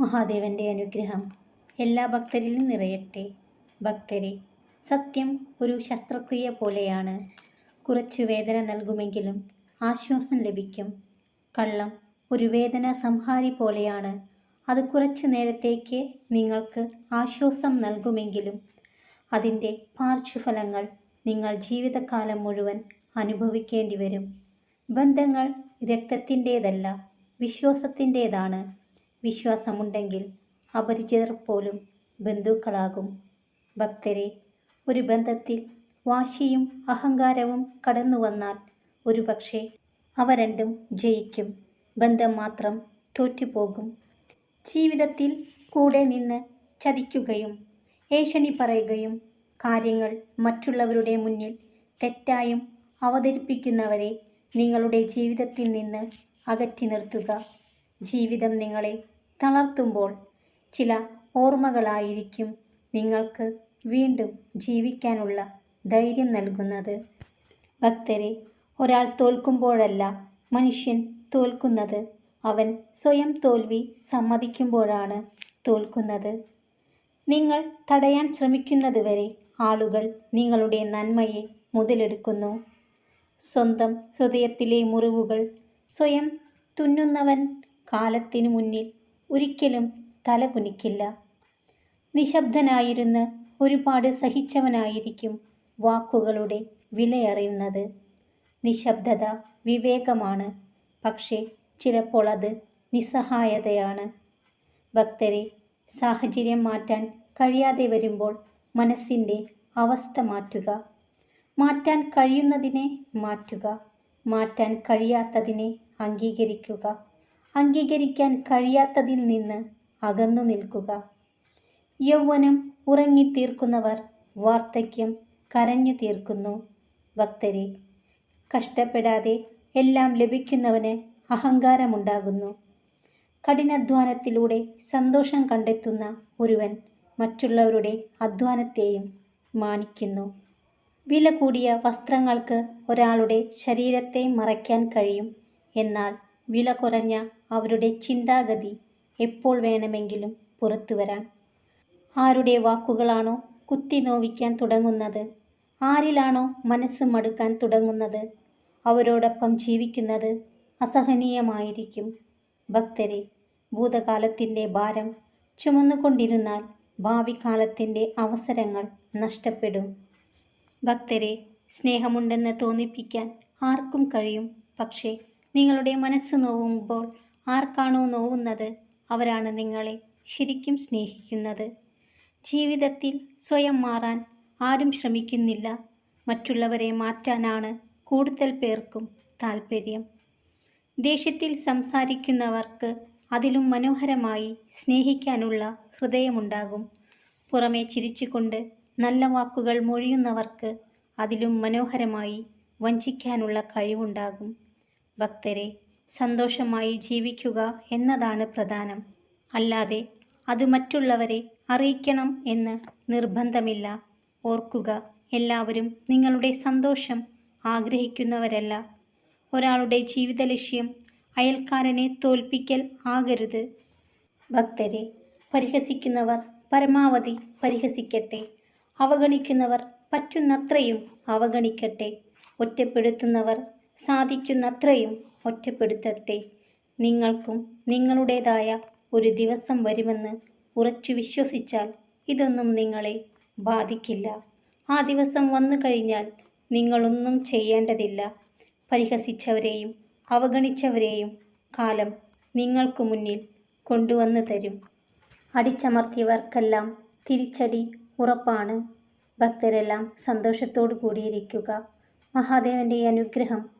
മഹാദേവന്റെ അനുഗ്രഹം എല്ലാ ഭക്തരിലും നിറയട്ടെ. ഭക്തരെ സത്യം ഒരു ശസ്ത്രക്രിയ പോലെയാണ്. കുറച്ച് വേദന നൽകുമെങ്കിലും ആശ്വാസം ലഭിക്കും. കള്ളം ഒരു വേദന സംഹാരി പോലെയാണ്. അത് കുറച്ചു നേരത്തേക്ക് നിങ്ങൾക്ക് ആശ്വാസം നൽകുമെങ്കിലും അതിന്റെ പാർശ്വഫലങ്ങൾ നിങ്ങൾ ജീവിതകാലം മുഴുവൻ അനുഭവിക്കേണ്ടി വരും. ബന്ധങ്ങൾ രക്തത്തിന്റേതല്ല വിശ്വാസത്തിന്റേതാണ്. വിശ്വാസമുണ്ടെങ്കിൽ അപരിചിതർ പോലും ബന്ധുക്കളാകും. ഭക്തരെ ഒരു ബന്ധത്തിൽ വാശിയും അഹങ്കാരവും കടന്നു വന്നാൽ ഒരുപക്ഷെ അവ രണ്ടും ജയിക്കും. ബന്ധം മാത്രം തോറ്റുപോകും. ജീവിതത്തിൽ കൂടെ നിന്ന് ചതിക്കുകയും ഏഷണി പറയുകയും കാര്യങ്ങൾ മറ്റുള്ളവരുടെ മുന്നിൽ തെറ്റായും അവതരിപ്പിക്കുന്നവരെ നിങ്ങളുടെ ജീവിതത്തിൽ നിന്ന് അകറ്റി നിർത്തുക. ജീവിതം നിങ്ങളെ തളർത്തുമ്പോൾ ചില ഓർമ്മകളായിരിക്കും നിങ്ങൾക്ക് വീണ്ടും ജീവിക്കാനുള്ള ധൈര്യം നൽകുന്നത്. ഭക്തരെ ഒരാൾ തോൽക്കുമ്പോഴല്ല മനുഷ്യൻ തോൽക്കുന്നത്. അവൻ സ്വയം തോൽവി സമ്മതിക്കുമ്പോഴാണ് തോൽക്കുന്നത്. നിങ്ങൾ തടയാൻ ശ്രമിക്കുന്നതുവരെ ആളുകൾ നിങ്ങളുടെ നന്മയെ മുതലെടുക്കുന്നു. സ്വന്തം ഹൃദയത്തിലെ മുറിവുകൾ സ്വയം തുന്നുന്നവൻ കാലത്തിനു മുന്നിൽ ഒരിക്കലും തല കുനിക്കില്ല. നിശബ്ദനായിരുന്ന് ഒരുപാട് സഹിച്ചവനായിരിക്കും വാക്കുകളുടെ വിലയറിയുന്നത്. നിശബ്ദത വിവേകമാണ്. പക്ഷേ ചിലപ്പോൾ അത് നിസ്സഹായതയാണ്. ഭക്തരെ സാഹചര്യം മാറ്റാൻ കഴിയാതെ വരുമ്പോൾ മനസ്സിന്റെ അവസ്ഥ മാറ്റുക. മാറ്റാൻ കഴിയുന്നതിനെ മാറ്റുക. മാറ്റാൻ കഴിയാത്തതിനെ അംഗീകരിക്കുക. അംഗീകരിക്കാൻ കഴിയാത്തതിൽ നിന്ന് അകന്നു നിൽക്കുക. യൗവനം ഉറങ്ങിത്തീർക്കുന്നവർ വാർദ്ധക്യം കരഞ്ഞു തീർക്കുന്നു. ഭക്തരെ കഷ്ടപ്പെടാതെ എല്ലാം ലഭിക്കുന്നവന് അഹങ്കാരമുണ്ടാകുന്നു. കഠിനാധ്വാനത്തിലൂടെ സന്തോഷം കണ്ടെത്തുന്ന ഒരുവൻ മറ്റുള്ളവരുടെ അധ്വാനത്തെയും മാനിക്കുന്നു. വില കൂടിയ വസ്ത്രങ്ങൾക്ക് ഒരാളുടെ ശരീരത്തെ മറയ്ക്കാൻ കഴിയും. എന്നാൽ വില കുറഞ്ഞ അവരുടെ ചിന്താഗതി എപ്പോൾ വേണമെങ്കിലും പുറത്തു വരാം. ആരുടെ വാക്കുകളാണോ കുത്തി നോവിക്കാൻ തുടങ്ങുന്നത്? ആരിലാണോ മനസ്സ് മടുക്കാൻ തുടങ്ങുന്നത്? അവരോടൊപ്പം ജീവിക്കുന്നത് അസഹനീയമായിരിക്കും. ഭക്തരെ ഭൂതകാലത്തിന്റെ ഭാരം ചുമന്നുകൊണ്ടിരുന്നാൽ ഭാവി കാലത്തിന്റെ അവസരങ്ങൾ നഷ്ടപ്പെടും. ഭക്തരെ സ്നേഹമുണ്ടെന്ന് തോന്നിപ്പിക്കാൻ ആർക്കും കഴിയും. പക്ഷേ നിങ്ങളുടെ മനസ്സ് നോവുമ്പോൾ ആർക്കാണോ നോവുന്നത് അവരാണ് നിങ്ങളെ ശരിക്കും സ്നേഹിക്കുന്നത്. ജീവിതത്തിൽ സ്വയം മാറാൻ ആരും ശ്രമിക്കുന്നില്ല. മറ്റുള്ളവരെ മാറ്റാനാണ് കൂടുതൽ പേർക്കും താല്പര്യം ദേഷ്യത്തിൽ സംസാരിക്കുന്നവർക്ക് അതിലും മനോഹരമായി സ്നേഹിക്കാനുള്ള ഹൃദയമുണ്ടാകും. പുറമെ ചിരിച്ചുകൊണ്ട് നല്ല വാക്കുകൾ മൊഴിയുന്നവർക്ക് അതിലും മനോഹരമായി വഞ്ചിക്കാനുള്ള കഴിവുണ്ടാകും. ഭക്തരെ സന്തോഷമായി ജീവിക്കുക എന്നതാണ് പ്രധാനം. അല്ലാതെ അത് മറ്റുള്ളവരെ അറിയിക്കണം എന്ന് നിർബന്ധമില്ല. ഓർക്കുക എല്ലാവരും നിങ്ങളുടെ സന്തോഷം ആഗ്രഹിക്കുന്നവരല്ല. ഒരാളുടെ ജീവിത ലക്ഷ്യം അയൽക്കാരനെ തോൽപ്പിക്കൽ ആകരുത്. ഭക്തരെ പരിഹസിക്കുന്നവർ പരമാവധി പരിഹസിക്കട്ടെ. അവഗണിക്കുന്നവർ പറ്റുന്നത്രയും അവഗണിക്കട്ടെ. ഒറ്റപ്പെടുത്തുന്നവർ സാധിക്കുന്നത്രയും ഒറ്റപ്പെടുത്തട്ടെ. നിങ്ങൾക്കും നിങ്ങളുടേതായ ഒരു ദിവസം വരുമെന്ന് ഉറച്ചു വിശ്വസിച്ചാൽ ഇതൊന്നും നിങ്ങളെ ബാധിക്കില്ല. ആ ദിവസം വന്നു കഴിഞ്ഞാൽ നിങ്ങളൊന്നും ചെയ്യേണ്ടതില്ല. പരിഹസിച്ചവരെയും അവഗണിച്ചവരെയും കാലം നിങ്ങൾക്കു മുന്നിൽ കൊണ്ടുവന്നു തരും. അടിച്ചമർത്തിയവർക്കെല്ലാം തിരിച്ചടി ഉറപ്പാണ്. ഭക്തരെല്ലാം സന്തോഷത്തോടു കൂടിയിരിക്കുക. മഹാദേവന്റെ അനുഗ്രഹം